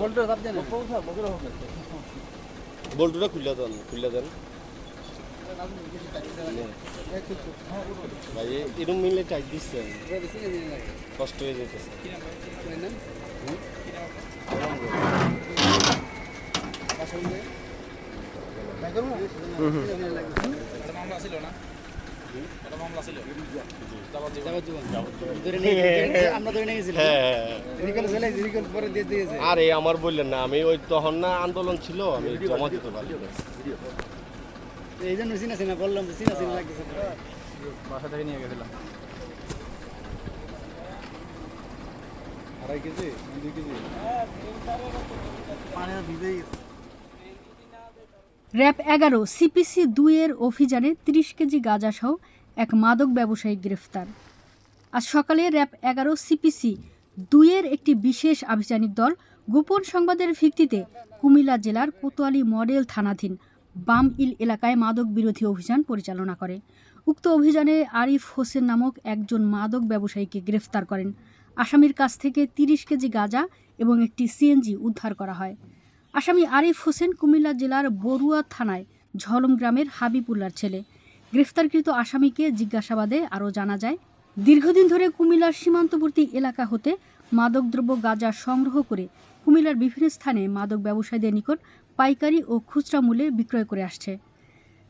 বল্টুটা চাপ দেন বল্টুটা খুলে দেন ভাই এরকম মিলে টাইট দিচ্ছে। কষ্ট হয়ে যেতেছে। মামলা ছিল মামলা ছিল। হ্যাঁ দিয়ে দিয়েছে। আরে আমার বললেন না আমি ওই তখন না আন্দোলন ছিল আমি জমা দিতে পারি এই জন্য চিনা চিনা বললাম চিনা চিনা লাগতেছে। বাসা থেকে নিয়ে গেছিলাম। আড়াই কেজি দুই কেজি। পানি ভিজে গেছে। র্যাব এগারো সিপিসি দুইয়ের অভিযানে তিরিশ কেজি গাঁজাসহ এক মাদক ব্যবসায়ী গ্রেফতার। আজ সকালে র্যাব এগারো সিপিসি দুইয়ের একটি বিশেষ আভিযানিক দল গোপন সংবাদের ভিত্তিতে কুমিল্লা জেলার কোতোয়ালি মডেল থানাধীন বাম ইল এলাকায় মাদক বিরোধী অভিযান পরিচালনা করে। উক্ত অভিযানে আরিফ হোসেন নামক একজন মাদক ব্যবসায়ীকে গ্রেফতার করেন। আসামির কাছ থেকে তিরিশ কেজি গাঁজা এবং একটি সিএনজি উদ্ধার করা হয়। আসামি আরিফ হোসেন কুমিল্লা জেলার বড়ুয়া থানায় ঝলম গ্রামের হাবিবুল্লার ছেলে। গ্রেফতারকৃত আসামিকে জিজ্ঞাসাবাদে আরও জানা যায়, দীর্ঘদিন ধরে কুমিল্লার সীমান্তবর্তী এলাকা হতে মাদকদ্রব্য গাঁজা সংগ্রহ করে কুমিল্লার বিভিন্ন স্থানে মাদক ব্যবসায়ীদের নিকট পাইকারি ও খুচরা মূল্যে বিক্রয় করে আসছে।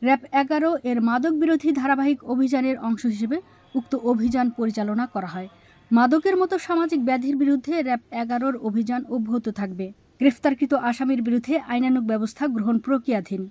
র্যাব এগারো এর মাদক বিরোধী ধারাবাহিক অভিযানের অংশ হিসেবে উক্ত অভিযান পরিচালনা করা হয়। মাদকের মতো সামাজিক ব্যাধির বিরুদ্ধে র্যাব এগারোর অভিযান অব্যাহত থাকবে। গ্রেফতারকৃত আসামির বিরুদ্ধে আইনানুগ ব্যবস্থা গ্রহণ প্রক্রিয়াধীন।